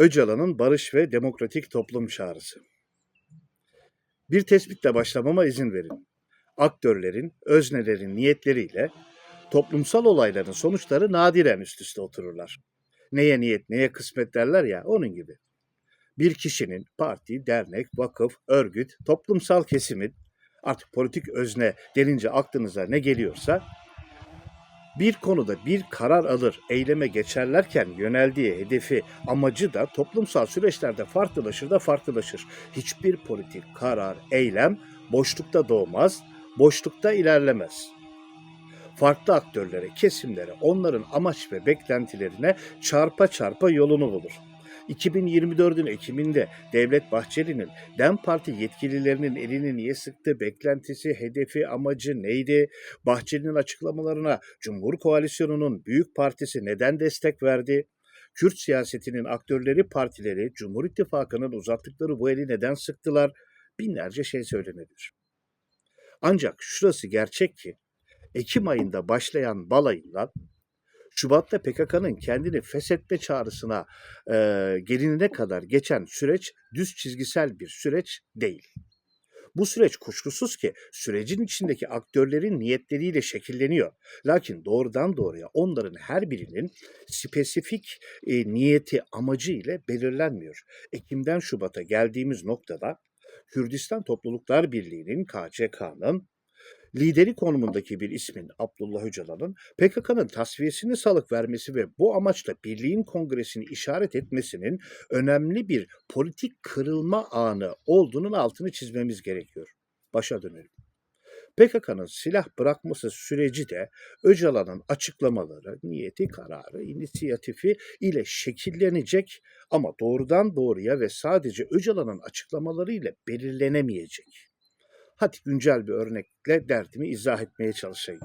Öcalan'ın barış ve demokratik toplum çağrısı. Bir tespitle başlamama izin verin. Aktörlerin, öznelerin niyetleriyle toplumsal olayların sonuçları nadiren üst üste otururlar. Neye niyet, neye kısmet derler ya onun gibi. Bir kişinin parti, dernek, vakıf, örgüt, toplumsal kesimin artık politik özne denince aklınıza ne geliyorsa bir konuda bir karar alır, eyleme geçerlerken yöneldiği hedefi, amacı da toplumsal süreçlerde farklılaşır da farklılaşır. Hiçbir politik karar, eylem boşlukta doğmaz, boşlukta ilerlemez. Farklı aktörlere, kesimlere, onların amaç ve beklentilerine çarpa çarpa yolunu bulur. 2024'ün Ekim'inde Devlet Bahçeli'nin DEM Parti yetkililerinin elini niye sıktı, beklentisi, hedefi, amacı neydi? Bahçeli'nin açıklamalarına Cumhur Koalisyonu'nun büyük partisi neden destek verdi? Kürt siyasetinin aktörleri partileri Cumhur İttifakı'nın uzattıkları bu eli neden sıktılar? Binlerce şey söylenebilir. Ancak şurası gerçek ki Ekim ayında başlayan balayından Şubat'ta PKK'nın kendini feshetme çağrısına e, gelinene kadar geçen süreç düz çizgisel bir süreç değil. Bu süreç kuşkusuz ki sürecin içindeki aktörlerin niyetleriyle şekilleniyor. Lakin doğrudan doğruya onların her birinin spesifik e, niyeti, amacı ile belirlenmiyor. Ekim'den Şubat'a geldiğimiz noktada Kürdistan Topluluklar Birliği'nin KCK'nın lideri konumundaki bir ismin Abdullah Öcalan'ın PKK'nın tasfiyesini salık vermesi ve bu amaçla birliğin kongresini işaret etmesinin önemli bir politik kırılma anı olduğunun altını çizmemiz gerekiyor. Başa dönelim. PKK'nın silah bırakması süreci de Öcalan'ın açıklamaları, niyeti, kararı, inisiyatifi ile şekillenecek ama doğrudan doğruya ve sadece Öcalan'ın açıklamaları ile belirlenemeyecek. Hadi güncel bir örnekle derdimi izah etmeye çalışayım.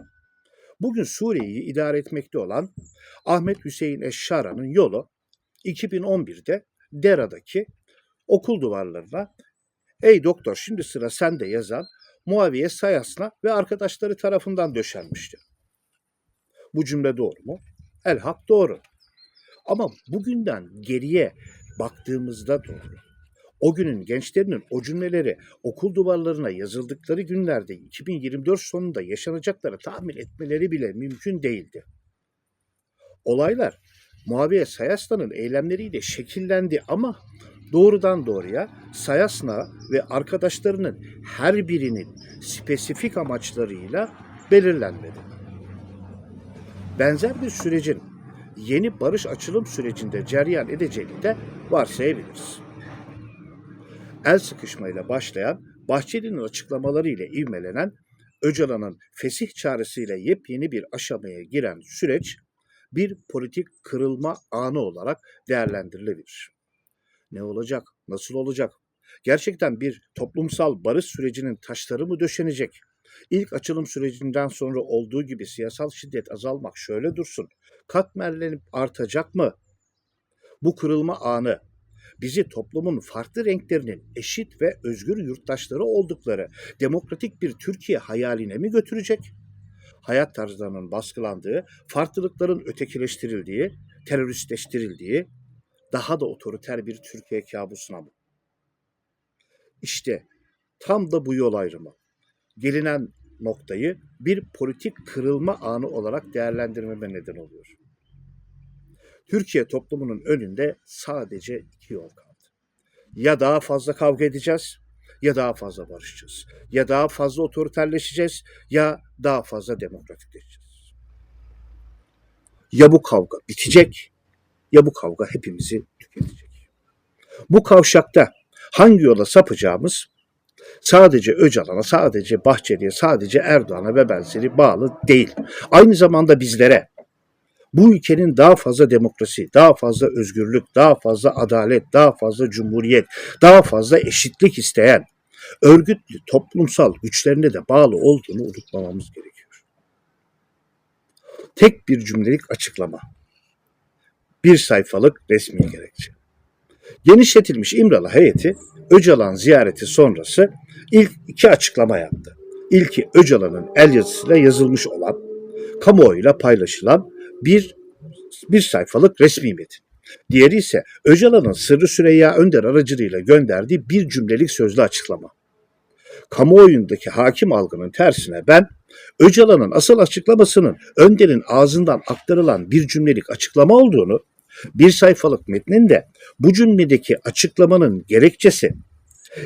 Bugün Suriye'yi idare etmekte olan Ahmet Hüseyin Eşşara'nın yolu 2011'de Dera'daki okul duvarlarına Ey doktor şimdi sıra sende yazan Muaviye Sayas'la ve arkadaşları tarafından döşenmişti. Bu cümle doğru mu? Elhak doğru. Ama bugünden geriye baktığımızda doğru. O günün gençlerinin o cümleleri okul duvarlarına yazıldıkları günlerde 2024 sonunda yaşanacakları tahmin etmeleri bile mümkün değildi. Olaylar Muaviye Sayasna'nın eylemleriyle şekillendi ama doğrudan doğruya Sayasna ve arkadaşlarının her birinin spesifik amaçlarıyla belirlenmedi. Benzer bir sürecin yeni barış açılım sürecinde cereyan edeceğini de varsayabiliriz el sıkışmayla başlayan, Bahçeli'nin açıklamaları ile ivmelenen, Öcalan'ın fesih çağrısıyla yepyeni bir aşamaya giren süreç bir politik kırılma anı olarak değerlendirilebilir. Ne olacak? Nasıl olacak? Gerçekten bir toplumsal barış sürecinin taşları mı döşenecek? İlk açılım sürecinden sonra olduğu gibi siyasal şiddet azalmak şöyle dursun. Katmerlenip artacak mı? Bu kırılma anı bizi toplumun farklı renklerinin eşit ve özgür yurttaşları oldukları demokratik bir Türkiye hayaline mi götürecek? Hayat tarzlarının baskılandığı, farklılıkların ötekileştirildiği, teröristleştirildiği, daha da otoriter bir Türkiye kabusuna mı? İşte tam da bu yol ayrımı. Gelinen noktayı bir politik kırılma anı olarak değerlendirmeme neden oluyor. Türkiye toplumunun önünde sadece iki yol kaldı. Ya daha fazla kavga edeceğiz ya daha fazla barışacağız. Ya daha fazla otoriterleşeceğiz ya daha fazla demokratikleşeceğiz. Ya bu kavga bitecek ya bu kavga hepimizi tüketecek. Bu kavşakta hangi yola sapacağımız sadece Öcalan'a, sadece Bahçeli'ye, sadece Erdoğan'a ve benzeri bağlı değil. Aynı zamanda bizlere, bu ülkenin daha fazla demokrasi, daha fazla özgürlük, daha fazla adalet, daha fazla cumhuriyet, daha fazla eşitlik isteyen örgütlü toplumsal güçlerine de bağlı olduğunu unutmamamız gerekiyor. Tek bir cümlelik açıklama. Bir sayfalık resmi gerekçe. Genişletilmiş İmralı heyeti Öcalan ziyareti sonrası ilk iki açıklama yaptı. İlki Öcalan'ın el yazısıyla yazılmış olan, kamuoyuyla paylaşılan bir bir sayfalık resmi metin. Diğeri ise Öcalan'ın Sırrı Süreyya Önder aracılığıyla gönderdiği bir cümlelik sözlü açıklama. Kamuoyundaki hakim algının tersine ben Öcalan'ın asıl açıklamasının Önder'in ağzından aktarılan bir cümlelik açıklama olduğunu, bir sayfalık metnin de bu cümledeki açıklamanın gerekçesi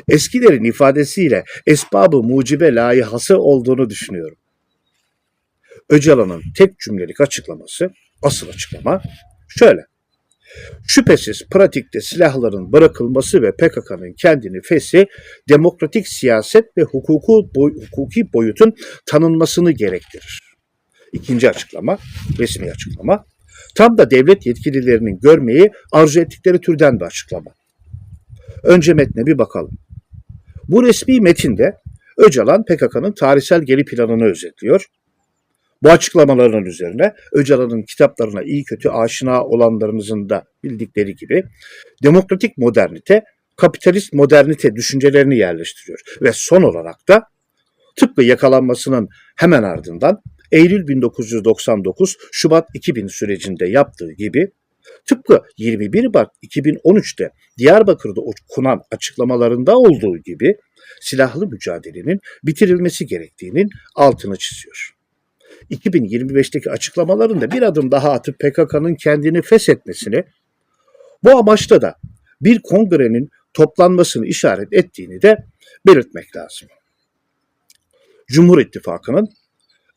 eskilerin ifadesiyle esbabı mucibe layihası olduğunu düşünüyorum. Öcalan'ın tek cümlelik açıklaması, asıl açıklama şöyle. Şüphesiz pratikte silahların bırakılması ve PKK'nın kendini feshi demokratik siyaset ve hukuku boy, hukuki boyutun tanınmasını gerektirir. İkinci açıklama, resmi açıklama, tam da devlet yetkililerinin görmeyi arzu ettikleri türden bir açıklama. Önce metne bir bakalım. Bu resmi metinde Öcalan PKK'nın tarihsel geri planını özetliyor. Bu açıklamaların üzerine Öcalan'ın kitaplarına iyi kötü aşina olanlarınızın da bildikleri gibi demokratik modernite, kapitalist modernite düşüncelerini yerleştiriyor. Ve son olarak da tıpkı yakalanmasının hemen ardından Eylül 1999, Şubat 2000 sürecinde yaptığı gibi tıpkı 21 Mart 2013'te Diyarbakır'da okunan açıklamalarında olduğu gibi silahlı mücadelenin bitirilmesi gerektiğinin altını çiziyor. 2025'teki açıklamalarında bir adım daha atıp PKK'nın kendini feshetmesini, bu amaçta da bir kongrenin toplanmasını işaret ettiğini de belirtmek lazım. Cumhur İttifakı'nın,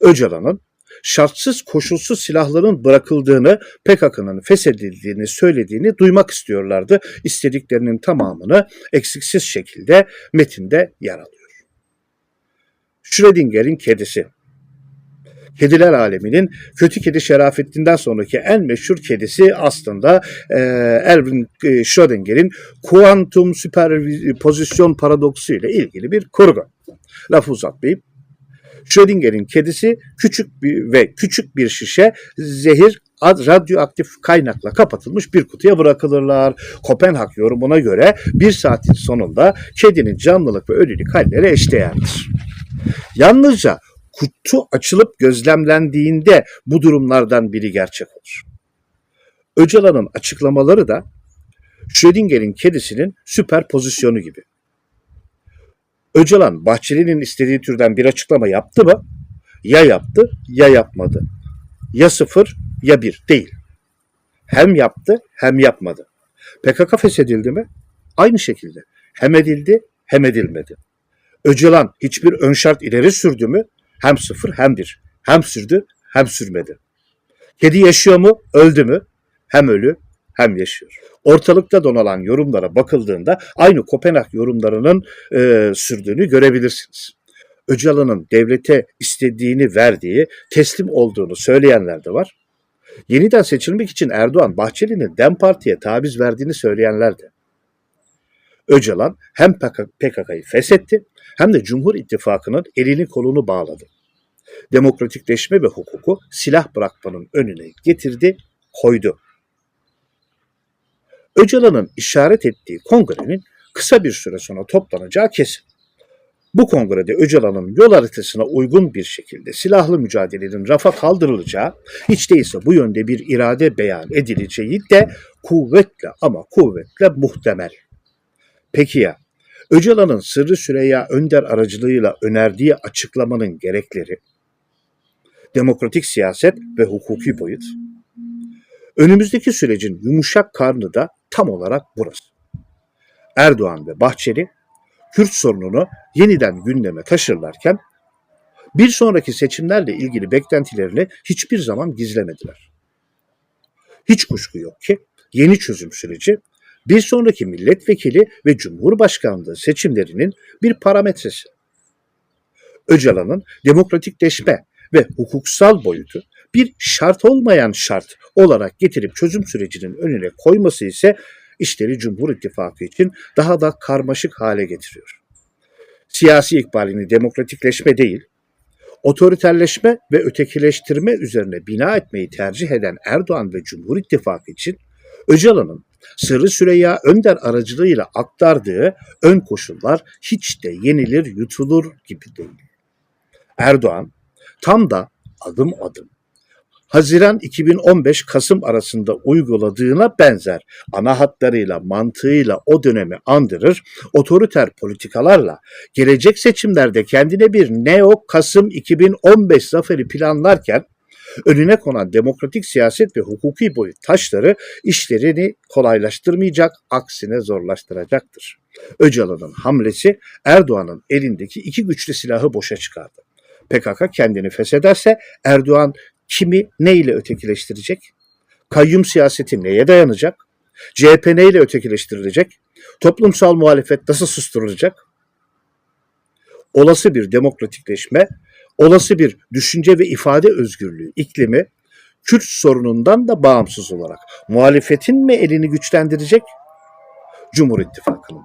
Öcalan'ın şartsız koşulsuz silahların bırakıldığını, PKK'nın feshedildiğini söylediğini duymak istiyorlardı. İstediklerinin tamamını eksiksiz şekilde metinde yer alıyor. Schrödinger'in kedisi kediler aleminin kötü kedi Şerafettin'den sonraki en meşhur kedisi aslında e, Erwin e, Schrödinger'in kuantum süperpozisyon paradoksu ile ilgili bir kurgu. Lafı uzatmayayım. Schrödinger'in kedisi küçük bir ve küçük bir şişe zehir ad radyoaktif kaynakla kapatılmış bir kutuya bırakılırlar. Kopenhag yorumuna göre bir saatin sonunda kedinin canlılık ve ölülük halleri eşdeğerdir. Yalnızca kutu açılıp gözlemlendiğinde bu durumlardan biri gerçek olur. Öcalan'ın açıklamaları da Schrödinger'in kedisinin süper pozisyonu gibi. Öcalan Bahçeli'nin istediği türden bir açıklama yaptı mı? Ya yaptı ya yapmadı. Ya sıfır ya bir değil. Hem yaptı hem yapmadı. PKK feshedildi mi? Aynı şekilde. Hem edildi hem edilmedi. Öcalan hiçbir ön şart ileri sürdü mü? Hem sıfır hem bir. Hem sürdü hem sürmedi. Kedi yaşıyor mu? Öldü mü? Hem ölü hem yaşıyor. Ortalıkta donalan yorumlara bakıldığında aynı Kopenhag yorumlarının e, sürdüğünü görebilirsiniz. Öcalan'ın devlete istediğini verdiği, teslim olduğunu söyleyenler de var. Yeniden seçilmek için Erdoğan, Bahçeli'nin DEM Parti'ye taviz verdiğini söyleyenler de. Öcalan hem PKK'yı feshetti hem de Cumhur İttifakı'nın elini kolunu bağladı. Demokratikleşme ve hukuku silah bırakmanın önüne getirdi, koydu. Öcalan'ın işaret ettiği kongrenin kısa bir süre sonra toplanacağı kesin. Bu kongrede Öcalan'ın yol haritasına uygun bir şekilde silahlı mücadelenin rafa kaldırılacağı, hiç değilse bu yönde bir irade beyan edileceği de kuvvetle ama kuvvetle muhtemel. Peki ya Öcalan'ın Sırrı Süreyya Önder aracılığıyla önerdiği açıklamanın gerekleri, demokratik siyaset ve hukuki boyut, önümüzdeki sürecin yumuşak karnı da tam olarak burası. Erdoğan ve Bahçeli, Kürt sorununu yeniden gündeme taşırlarken, bir sonraki seçimlerle ilgili beklentilerini hiçbir zaman gizlemediler. Hiç kuşku yok ki yeni çözüm süreci bir sonraki milletvekili ve cumhurbaşkanlığı seçimlerinin bir parametresi. Öcalan'ın demokratikleşme ve hukuksal boyutu bir şart olmayan şart olarak getirip çözüm sürecinin önüne koyması ise işleri Cumhur İttifakı için daha da karmaşık hale getiriyor. Siyasi ikbalini demokratikleşme değil, otoriterleşme ve ötekileştirme üzerine bina etmeyi tercih eden Erdoğan ve Cumhur İttifakı için Öcalan'ın Sırrı Süreyya Önder aracılığıyla aktardığı ön koşullar hiç de yenilir yutulur gibi değil. Erdoğan tam da adım adım Haziran 2015 Kasım arasında uyguladığına benzer ana hatlarıyla, mantığıyla o dönemi andırır, otoriter politikalarla gelecek seçimlerde kendine bir Neo Kasım 2015 zaferi planlarken önüne konan demokratik siyaset ve hukuki boyut taşları işlerini kolaylaştırmayacak, aksine zorlaştıracaktır. Öcalan'ın hamlesi Erdoğan'ın elindeki iki güçlü silahı boşa çıkardı. PKK kendini feshederse Erdoğan kimi ne ile ötekileştirecek? Kayyum siyaseti neye dayanacak? CHP neyle ötekileştirilecek? Toplumsal muhalefet nasıl susturulacak? Olası bir demokratikleşme, olası bir düşünce ve ifade özgürlüğü iklimi Kürt sorunundan da bağımsız olarak muhalefetin mi elini güçlendirecek? Cumhur İttifakı'nın.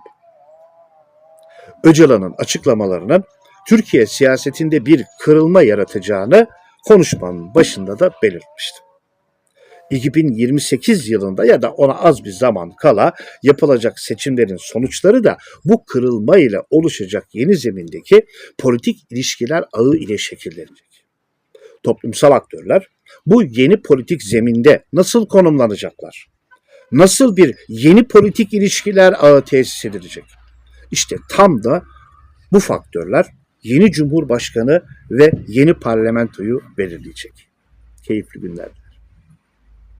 Öcalan'ın açıklamalarının Türkiye siyasetinde bir kırılma yaratacağını konuşmanın başında da belirtmiştim. 2028 yılında ya da ona az bir zaman kala yapılacak seçimlerin sonuçları da bu kırılma ile oluşacak yeni zemindeki politik ilişkiler ağı ile şekillenecek. Toplumsal aktörler bu yeni politik zeminde nasıl konumlanacaklar? Nasıl bir yeni politik ilişkiler ağı tesis edilecek? İşte tam da bu faktörler yeni cumhurbaşkanı ve yeni parlamentoyu belirleyecek. Keyifli günler.